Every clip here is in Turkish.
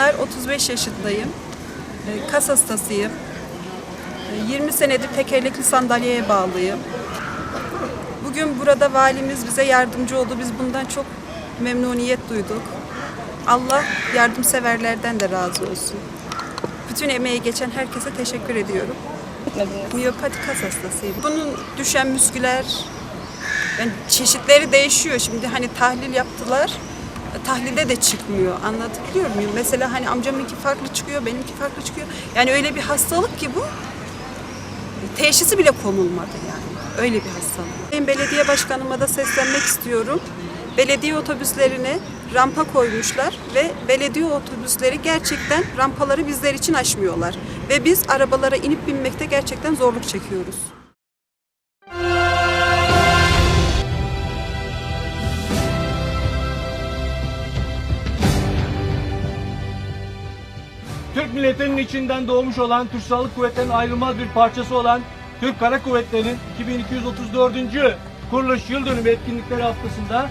Pınar, 35 yaşındayım. Ee, Kas hastasıyım. Ee, 20 senedir tekerlekli sandalyeye bağlıyım. Bugün burada valimiz bize yardımcı oldu. Biz bundan çok memnuniyet duyduk. Allah yardımseverlerden de razı olsun. Bütün emeği geçen herkese teşekkür ediyorum. Miyopati kas hastasıyım. Bunun düşen müsküler, yani çeşitleri değişiyor. Şimdi hani tahlil yaptılar. Tahlilde de çıkmıyor. Anlatabiliyor muyum? Mesela hani amcamınki farklı çıkıyor, benimki farklı çıkıyor. Yani öyle bir hastalık ki bu. Teşhisi bile konulmadı yani. Öyle bir hastalık. Ben belediye başkanıma da seslenmek istiyorum. Belediye otobüslerine rampa koymuşlar ve belediye otobüsleri gerçekten rampaları bizler için açmıyorlar. Ve biz arabalara inip binmekte gerçekten zorluk çekiyoruz. Türk milletinin içinden doğmuş olan, Türk Silahlı Kuvvetleri'nin ayrılmaz bir parçası olan Türk Kara Kuvvetleri'nin 2234. kuruluş yıl dönümü etkinlikleri haftasında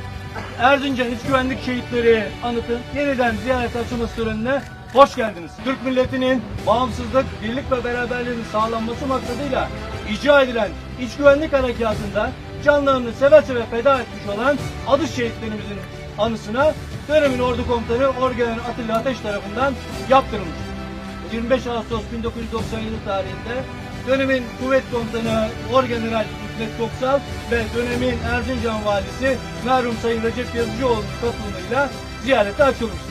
Erzincan İç Güvenlik Şehitleri Anıtı yeniden ziyaret açılması törenine hoş geldiniz. Türk milletinin bağımsızlık, birlik ve beraberliğinin sağlanması maksadıyla icra edilen İç Güvenlik Harekatı'nda canlarını seve seve feda etmiş olan adı şehitlerimizin anısına dönemin ordu komutanı Orgeneral Atilla Ateş tarafından yaptırılmış. 25 Ağustos 1997 tarihinde dönemin kuvvet komutanı Orgeneral Hikmet Koksal ve dönemin Erzincan valisi merhum Sayın Recep Yazıcıoğlu'nun katılımıyla ziyarete açılmış.